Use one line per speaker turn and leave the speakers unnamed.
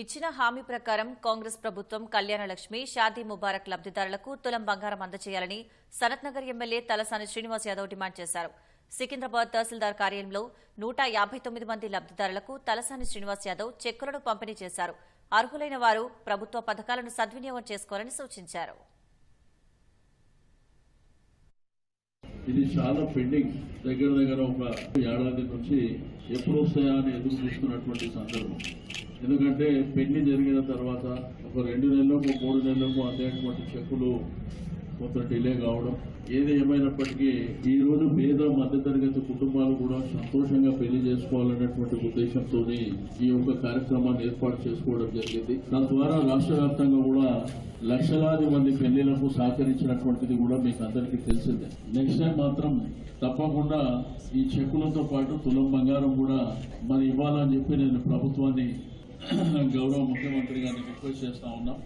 ఇచ్చిన హామీ ప్రకారం కాంగ్రెస్ ప్రభుత్వం కళ్యాణలక్ష్మి షాదీ ముబారక్ లబ్దిదారులకు తులం బంగారం అందజేయాలని సనత్ నగర్ ఎమ్మెల్యే తలసాని శ్రీనివాస్ యాదవ్ డిమాండ్ చేశారు. సికింద్రాబాద్ తహసీల్దార్ కార్యాలయంలో నూట యాభై తొమ్మిది మంది లబ్దిదారులకు తలసాని శ్రీనివాస్ యాదవ్ చెక్కులను పంపిణీ చేశారు. అర్హులైన వారు ప్రభుత్వ పథకాలను సద్వినియోగం చేసుకోవాలని సూచించారు.
ఇది చాలా పెండింగ్ దగ్గర దగ్గర ఒక ఏడాది నుంచి ఎప్పుడు వస్తాయా అని ఎదురు చూస్తున్నటువంటి సందర్భం. ఎందుకంటే పెళ్ళి జరిగిన తర్వాత ఒక రెండు నెలలకు మూడు నెలలకు అందేటువంటి చెక్కులు కొంత డిలే కావడం ఏది ఏమైనప్పటికీ ఈ రోజు పేద మధ్యతరగతి కుటుంబాలు కూడా సంతోషంగా పెళ్ళి చేసుకోవాలనేటువంటి ఉద్దేశంతో ఈ యొక్క కార్యక్రమాన్ని ఏర్పాటు చేసుకోవడం జరిగింది. తద్వారా రాష్ట్ర వ్యాప్తంగా కూడా లక్షలాది మంది పెళ్ళిలకు సహకరించినటువంటిది కూడా మీకు అందరికీ తెలిసిందే. నెక్స్ట్ టైం మాత్రం తప్పకుండా ఈ చెక్కులతో పాటు తులం బంగారం కూడా మరి ఇవ్వాలని చెప్పి నేను ప్రభుత్వాన్ని గౌరవ ముఖ్యమంత్రి గారిని రిక్వెస్ట్ చేస్తా ఉన్నాం.